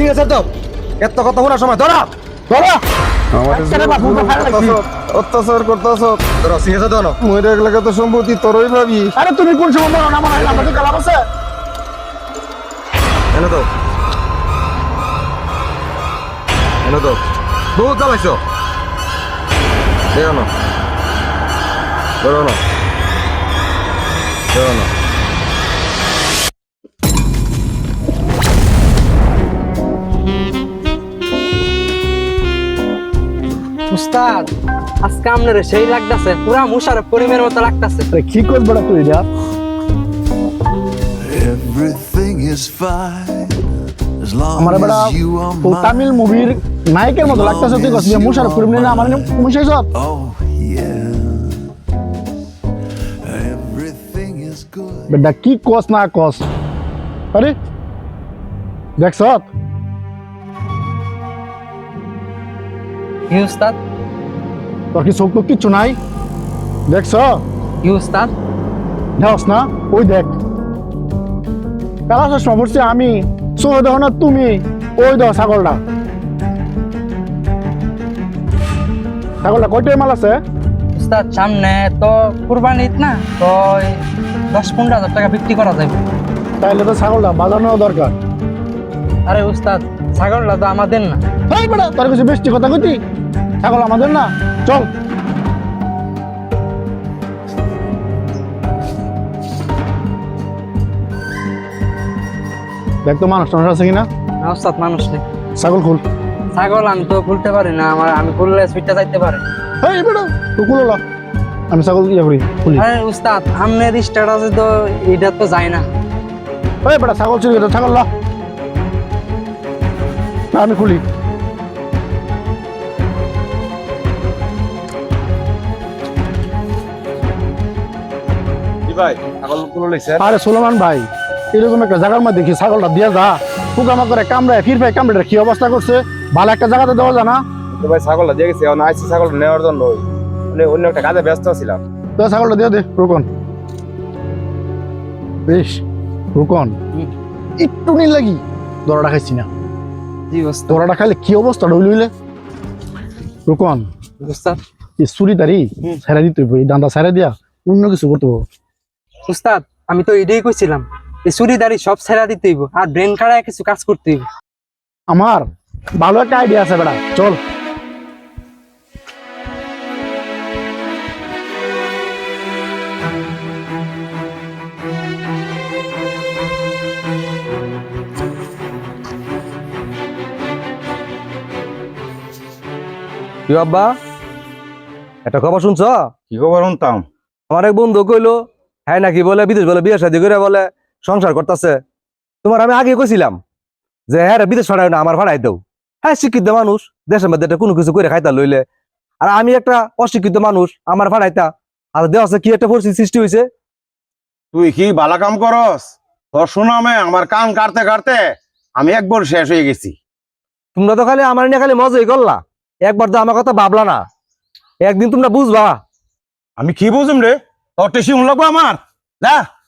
সিঙ্গে sir দাও এত কথা শোনার সময় ধরা ধরা। অত্যাচার করতেছ। মহিলা তো সম্পত্তি তোরই ভাবি। আরে তুমি কোন সময় বলো না আমার আমাদের কালাম আছে? এনে দাও। এনে দাও। বহুত জ্বালাইছো। না। উস্তাদ আজকে আপনার সেই লাগতাছে পুরা মুশারফ করিমের মতো লাগতাছে আরে কি করব না তুই এটা Everything is fine as long আমার বেড়া তামিল. মুভির নায়কের মতো লাগতেছে তুই কস মুশারফ করিম না আমার মুশাই সব Oh yeah. Everything is good. বেটা কি কস না কস আরে দেখছ কি উস্তাদ? তোর কি চোখ কিচ্ছু নাই? দেখছ? কি উস্তাদ? না? ওই দেখ। কালা চশমা পড়ছি আমি চোখে দেখো না তুমি ওই দেখো ছাগলটা। ছাগলটা কয়টাই মাল আছে? উস্তাদ সামনে তো কুরবানি ঈদ না তো দশ পনেরো হাজার টাকা বিক্রি করা যাবে। তাইলে তো ছাগলটা বাজার নেওয়া দরকার। আরে উস্তাদ ছাগলটা তো আমাদের না। এই বেটা তোর কিছু বেশি কথা কইতি? ছাগল আমাদের না? চল। দেখ তো মানুষ টানুষ আছে কিনা? না উস্তাদ মানুষ নেই। ছাগল খুল। ছাগল আমি তো খুলতে পারি না আমার আমি খুললে সুইটটা যাইতে পারে। এই বেটা তুই খুলো লা। আমি ছাগল ইয়ে করি খুলি। আরে উস্তাদ আমনের স্ট্যাটাসে তো এটা তো যায় না। এই বেটা ছাগল চুরি করে ছাগল লা। আমি খুলি। আরে সুলেমান ভাই এরকম একটা জায়গার মধ্যে দেখি ছাগলটা দিয়ে যা পোকামা করে কামড়ায় ফির ভাই কামড়ে কি অবস্থা করছে? ভালো একটা জায়গাতে দেওয়া যায় না? তো ভাই ছাগলটা দিয়ে গেছি এখন আইসি ছাগল নেওয়ার জন্য। মানে অন্য একটা কাজে ব্যস্ত ছিলাম। তো ছাগলটা দিয়ে দে রুকন। বেশ রুকন। একটু নীল লাগি দরাটা খাইছি না। জি দরাটা খাইলে কি অবস্থা ডইলে রুকন উস্তাদ এই চুরি দাঁড়ি ছেড়ে দিতে হইব এই দান্দা ছেড়ে দিয়া অন্য কিছু করতে হইব। উস্তাদ আমি তো এটাই কইছিলাম এই চুরিদারি সব ছেড়া দিতে হইব আর ব্রেন কাড়ায় কিছু কাজ করতে হইব। আমার ভালো একটা আইডিয়া আছে বেড়া চল। কি বাবা একটা খবর শুনছ? কি খবর শুনতাম? আমার এক বন্ধু কইলো হ্যাঁ নাকি? বলে বিদেশ বলে বিয়ে শাদি করে বলে সংসার করতেছে। তোমার আমি আগে কইছিলাম যে হ্যাঁ বিদেশ ছড়াই না আমার ভাড়াই দাও। হ্যাঁ শিক্ষিত মানুষ দেশের মধ্যে একটা কোনো কিছু করে খাইতা লইলে। আর আমি একটা অশিক্ষিত মানুষ আমার ভাড়াইতা। আর দেওয়া আছে কি একটা পরিস্থিতি সৃষ্টি হয়েছে তুই কি বালা কাম করস? তোর শোনামে আমার কান কাটতে কাটতে আমি একবার শেষ হয়ে গেছি। তোমরা তো খালি আমার নিয়ে খালি মজাই করলা। একবার তো আমার কথা ভাবলা না। একদিন তোমরা বুঝবা। আমি কি বুঝুম রে? তোর টেসি লাগবো আমার? যা।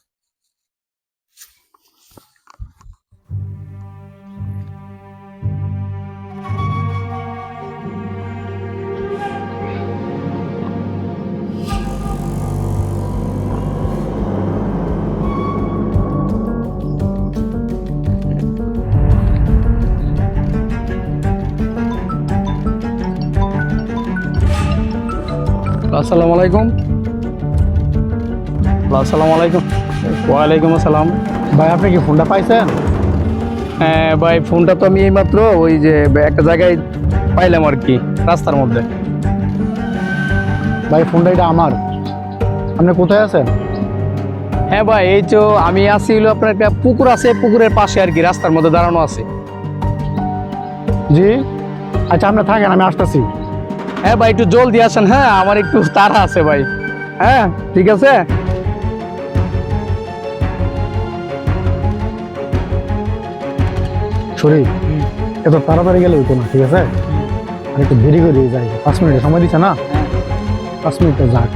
আসসালামু আলাইকুম। আসসালামু আলাইকুম। ওয়ালাইকুম আসসালাম। ভাই আপনি কি ফোনটা পাইছেন? হ্যাঁ ভাই ফোনটা তো আমি এইমাত্র ওই যে একটা জায়গায় পাইলাম আর কি রাস্তার মধ্যে। ভাই ফোনটা এটা আমার। আপনি কোথায় আছেন? হ্যাঁ ভাই এই তো আমি আছি হলো আপনার একটা পুকুর আছে পুকুরের পাশে আর কি রাস্তার মধ্যে দাঁড়ানো আছে। জি? আচ্ছা আপনি থাকেন আমি আসতেছি। হ্যাঁ ভাই একটু জলদি আসেন হ্যাঁ? আমার একটু তাড়া আছে ভাই। হ্যাঁ ঠিক আছে? শরীর এত তাড়াতাড়ি গেলে হইতো না ঠিক আছে? আর একটু দেরি করে যাই পাঁচ মিনিট সময় দিচ্ছে না? পাঁচ মিনিট যাক।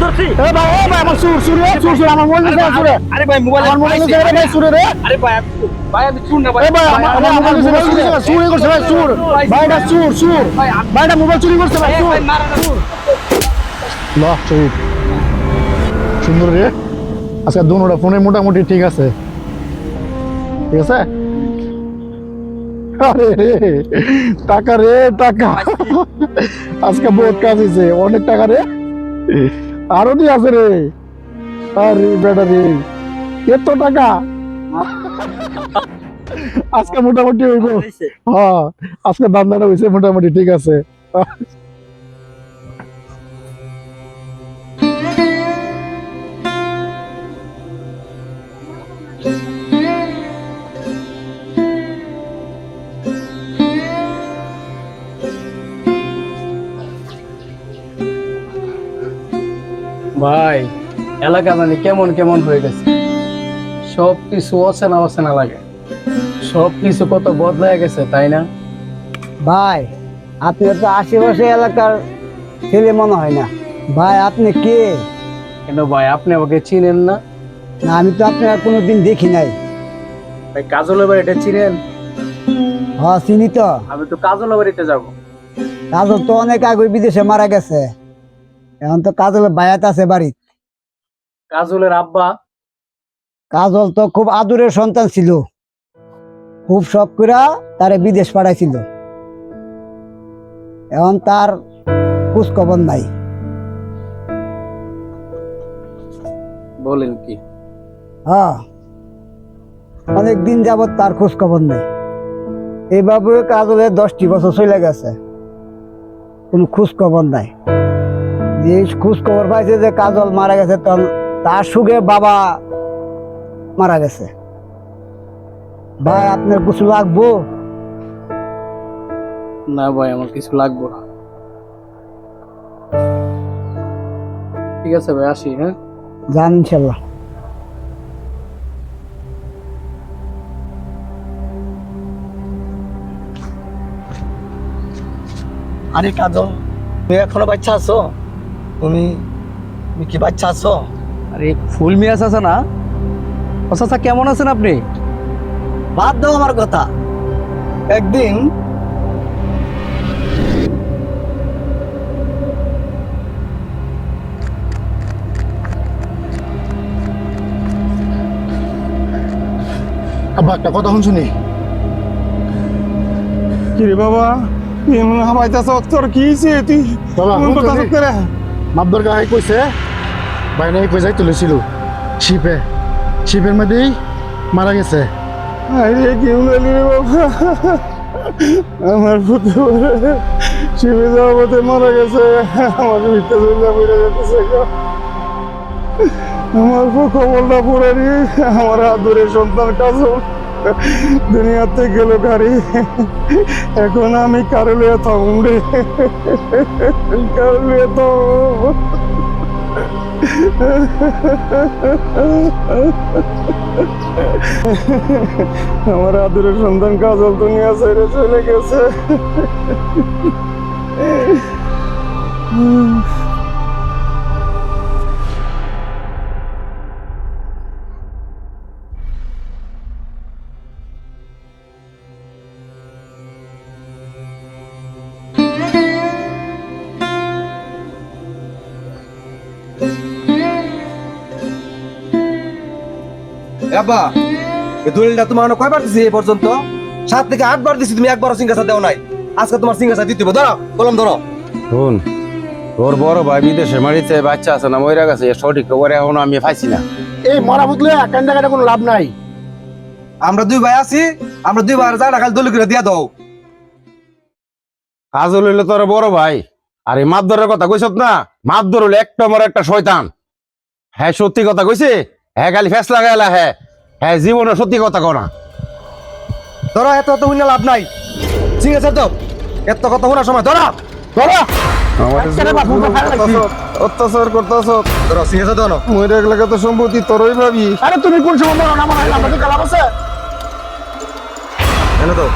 এ ভাই এ ভাই আমার সুর সুর এ সুর সুর আমার মোবাইল দিছে সুরে। আরে ভাই মোবাইল আমার মোবাইল দিছে রে ভাই সুরে রে। আরে ভাই ভাই আমি শুন না ভাই। এ ভাই আমার আমার মোবাইল দিছে ভাই সুরে চুরি করছে ভাই সুর ভাই এটা সুর সুর। ভাই এটা মোবাইল চুরি করছে ভাই সুর। বাহ শহীদ সুন্দর রে। আজকে দুনোটা ফোনে মোটামুটি ঠিক আছে। ঠিক আছে? আরে টাকা রে টাকা। আজকে বহুত কাজ হয়েছে অনেক টাকা রে। আরও দিয়ে আছে রে। আরে বেটা রে এত টাকা? আজকে মোটামুটি হইব। হ্যাঁ আজকে দান্দাটা হয়েছে মোটামুটি ঠিক আছে। এলাকা মানে কেমন কেমন হয়ে গেছে? সব কিছু অচেনা অচেনা লাগে। সব কিছু কত বদলায় গেছে তাই না? ভাই আপনি তো আশেপাশে এলাকার ছেলে মনে হয় না। ভাই আপনি কে? কিন্তু ভাই আপনি আমাকে চিনেন না? না আমি তো আপনার কোনোদিন দেখি নাই। ভাই কাজলের বাড়িটা চিনেন? হ চিনি তো। আমি তো কাজলের বাড়িতে যাব। কাজল তো অনেক আগে বিদেশে মারা গেছে। এখন তো কাজলের বায়াত আছে বাড়ি কাজলের আব্বা। কাজল তো খুব আদুরের সন্তান ছিল। খুব শখ করে তারে বিদেশ পাঠাইছিল। এখন তার খোঁজ খবর নাই। বলেন কি? হ্যাঁ অনেক দিন যাবত তার খোঁজ খবর নেই। এইভাবে কাজলে দশটি বছর চলে গেছে। কোনো খোঁজ খবর নাই। যে খোঁজ খবর পাইছে যে কাজল মারা গেছে তখন তার সুগে বাবা মারা গেছে। ভাই আপনার কিছু লাগবো? না ভাই আমার কিছু লাগবো না। ঠিক আছে ভাই আসি হ্যাঁ? যান ইনশাল্লাহ। আরে কাজল তুমি এখনও বাচ্চা আছো? তুমি তুমি কি বাচ্চা আছো? আরে ফুল মিয়াস আছে না? ও চাচা কেমন আছেন আপনি? বাদ দাও আমার কথা। একদিন আব্বা একটা কথা শুনি কিরে বাবা এমন হাবাইতাছ তোর কি হইছে? তুই বাবা, কোন হুন কথা রে। করে মাপদর গায়ে কইছে বাইরে কই তুলেছিল শিপে। শিপের মধ্যেই মারা গেছে। আমার পথে মারা গেছে। আমার জুল্লা পড়ে সন্তান কাজল দুনিয়াতে গেল গাড়ি এখন আমি কারও লিয়ে থাকুম রে। কারও লিয়ে থাকুম আমার আদরের সন্তান কাজল দুনিয়া ছেড়ে চলে গেছে। আব্বা এই দলিলটা তোমার অনেক কয়বার দিছি এই পর্যন্ত? সাত থেকে আটবার দিছি তুমি একবারও সিঙ্গাসা দেও নাই। আজকে তোমার সিঙ্গাসা দিতে হবে ধরো কলম ধরো। শোন তোর বড় ভাই বিদেশে মারিতে বাচ্চা আছে না গেছে সঠিক খবর এখন আমি পাইছি না। এই মরা বুতলে কান্দা কাটা কোনো লাভ নাই। আমরা দুই ভাই আছি আমরা দুই ভাই যা খালি দলিল করে দিয়া দাও। কাজল হইলে তোর বড় ভাই। আর এই মাতদরের কথা কইছত না? মাতদর হইলে একটা মর একটা শয়তান। হ্যাঁ সত্যি কথা কইছে? হ্যাঁ খালি ফেস লাগাইলা হ্যাঁ হ্যাঁ জীবনে সত্যি কথা কনা ধরো এত এত হইনা লাভ নাই। সিঙ্গাসা তো? এত কথা শোনার সময় ধরো! ধরো! অত্যাচার করতেছ তো সম্পত্তি তোরই ভাবি। আরে তুমি কোন সময় বলো না আমার আমাদের কালাম আছে এনে তো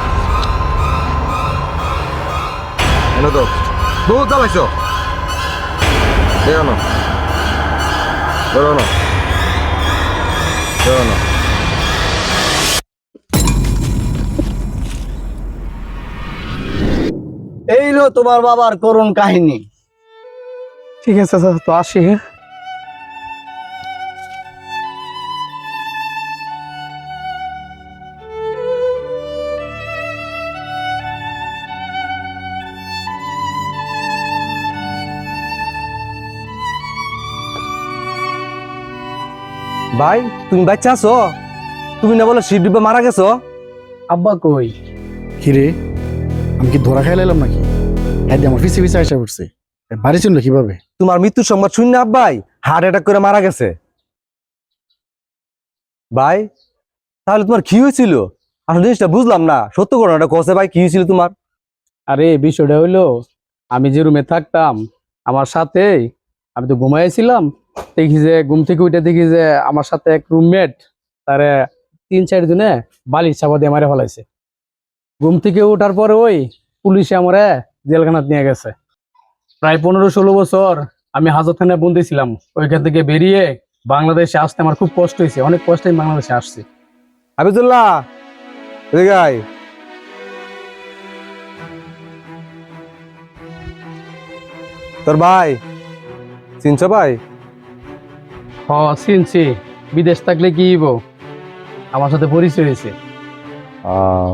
এনে তো বহুত জ্বালাইছো। ধরো না ধরো না এই লো তোমার বাবার করুণ কাহিনী। ঠিক আছে স্যার তো আসি হ্যাঁ? ভাই তুমি বাচ্চা আছো? তুমি না বলে শিব ডিব্বা মারা গেছো? আব্বা কই? কিরে আমি কি ধরা খাই লাইলাম নাকি? হ্যাঁ আমার পিছিয়ে পিছিয়ে আসা পড়ছে। বাড়ি চিনলো কীভাবে? তোমার মৃত্যুর সংবাদ শুন না আব্বাই। হার্ট অ্যাটাক করে মারা গেছে। ভাই তাহলে তোমার কি হয়েছিল? আসলে জিনিসটা বুঝলাম না। সত্য ঘটনাটা কষে ভাই কি হয়েছিল তোমার? আরে বিষয়টা হইল আমি যে রুমে থাকতাম আমার সাথে আমি তো ঘুমাইছিলাম দেখি যে, ঘুম থেকে উঠে দেখি যে, আমার সাথে এক রুমমেট তারে তিন চার দিনে বালির চাপা দিয়ে মারে ফেলাইছে। ঘুম থেকে ওঠার পরে ওই পুলিশে আমারে জেলখানাত নিয়ে গেছে। প্রায় পনেরো ষোলো বছর আমি হাজত খানে বন্দি ছিলাম। ওইখান থেকে বেরিয়ে বাংলাদেশে আসতে আমার খুব কষ্ট হয়েছে। অনেক কষ্টে আমি বাংলাদেশে আসছি। আয়। তোর ভাই, চিনছ ভাই? হ চিনছি। বিদেশ থাকলে কি আমার সাথে পরিচয় হয়েছে। আহ